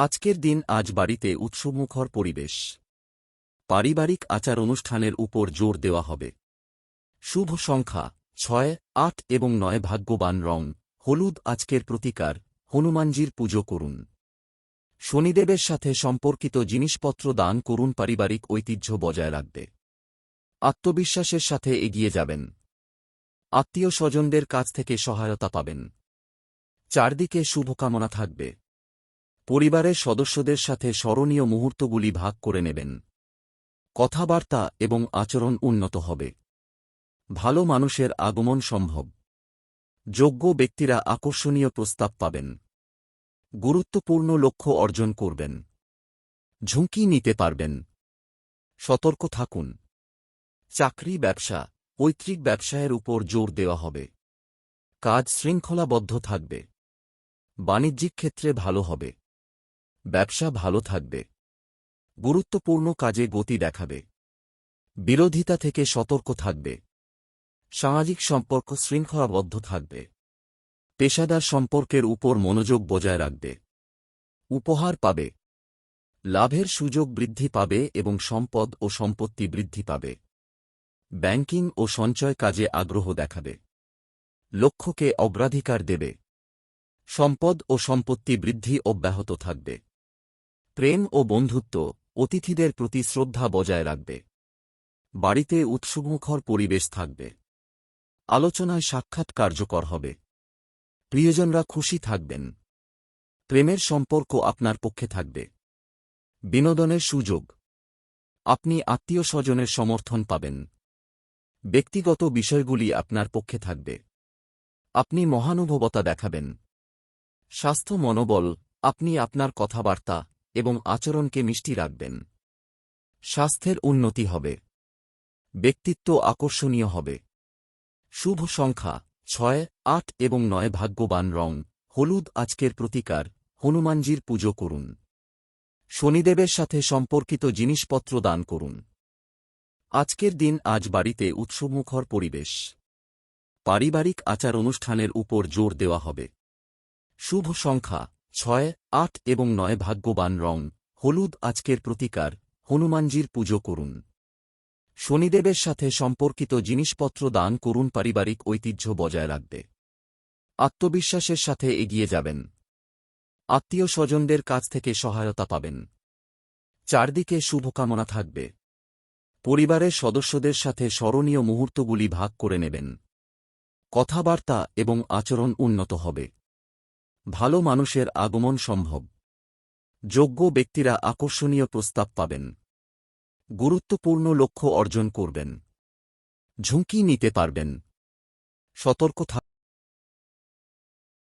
আজকের দিন আজ বাড়িতে উৎসবমুখর পরিবেশ। পারিবারিক আচার অনুষ্ঠানের উপর জোর দেওয়া হবে। শুভ সংখ্যা, ছয়, আট এবং নয় ভাগ্যবান রং, হলুদ আজকের প্রতিকার, হনুমানজির পুজো করুন। শনিদেবের সাথে সম্পর্কিত জিনিসপত্র দান করুন পারিবারিক ঐতিহ্য বজায় রাখবে আত্মবিশ্বাসের সাথে এগিয়ে যাবেন। আত্মীয় স্বজনদের কাছ থেকে সহায়তা পাবেন। চারদিকে শুভকামনা থাকবে। পরিবারের সদস্যদের সাথে স্মরণীয় মুহূর্তগুলি ভাগ করে নেবেন। কথাবার্তা এবং আচরণ উন্নত হবে। ভালো মানুষের আগমন সম্ভব। যোগ্য ব্যক্তিরা আকর্ষণীয় প্রস্তাব পাবেন। গুরুত্বপূর্ণ লক্ষ্য অর্জন করবেন। ঝুঁকি নিতে পারবেন। সতর্ক থাকুন। চাকরি ব্যবসা, পৈতৃক ব্যবসায়ের উপর জোর দেওয়া হবে। কাজ শৃঙ্খলাবদ্ধ থাকবে। বাণিজ্যিক ক্ষেত্রে ভালো হবে। ব্যবসা ভালো থাকবে। গুরুত্বপূর্ণ কাজে গতি দেখাবে। বিরোধিতা থেকে সতর্ক থাকবে। সামাজিক সম্পর্ক শৃঙ্খলাবদ্ধ থাকবে। পেশাদার সম্পর্কের উপর মনোযোগ বজায় রাখবে। উপহার পাবে। লাভের সুযোগ বৃদ্ধি পাবে এবং সম্পদ ও সম্পত্তি বৃদ্ধি পাবে। ব্যাংকিং ও সঞ্চয় কাজে আগ্রহ দেখাবে। লক্ষ্যকে অগ্রাধিকার দেবে। সম্পদ ও সম্পত্তি বৃদ্ধি অব্যাহত থাকবে। প্রেম ও বন্ধুত্ব অতিথিদের প্রতি শ্রদ্ধা বজায় রাখবে। বাড়িতে উৎসুমুখর পরিবেশ থাকবে। আলোচনায় সাক্ষাৎ কার্যকর হবে। প্রিয়জনরা খুশি থাকবেন। প্রেমের সম্পর্ক আপনার পক্ষে থাকবে। বিনোদনের সুযোগ। আপনি আত্মীয় স্বজনের সমর্থন পাবেন। ব্যক্তিগত বিষয়গুলি আপনার পক্ষে থাকবে। আপনি মহানুভবতা দেখাবেন। স্বাস্থ্য মনোবল, আপনি আপনার কথাবার্তা এবং আচরণকে মিষ্টি রাখবেন। স্বাস্থ্যের উন্নতি হবে। ব্যক্তিত্ব আকর্ষণীয় হবে। শুভ সংখ্যা ছয়, আট এবং নয় ভাগ্যবান রং, হলুদ আজকের প্রতিকার, হনুমানজির পুজো করুন। শনিদেবের সাথে সম্পর্কিত জিনিসপত্র দান করুন। আজকের দিন আজ বাড়িতে উৎসবমুখর পরিবেশ। পারিবারিক আচার অনুষ্ঠানের উপর জোর দেওয়া হবে। শুভ সংখ্যা ছয়, আট এবং নয় ভাগ্যবান রং, হলুদ আজকের প্রতিকার, হনুমানজির পুজো করুন। শনিদেবের সাথে সম্পর্কিত জিনিসপত্র দান করুন পারিবারিক ঐতিহ্য বজায় রাখবে আত্মবিশ্বাসের সাথে এগিয়ে যাবেন। আত্মীয় স্বজনদের কাছ থেকে সহায়তা পাবেন। চারদিকে শুভকামনা থাকবে। পরিবারের সদস্যদের সাথে স্মরণীয় মুহূর্তগুলি ভাগ করে নেবেন। কথাবার্তা এবং আচরণ উন্নত হবে। ভালো মানুষের আগমন সম্ভব। যোগ্য ব্যক্তিরা আকর্ষণীয় প্রস্তাব পাবেন। গুরুত্বপূর্ণ লক্ষ্য অর্জন করবেন। ঝুঁকি নিতে পারবেন। সতর্ক থাক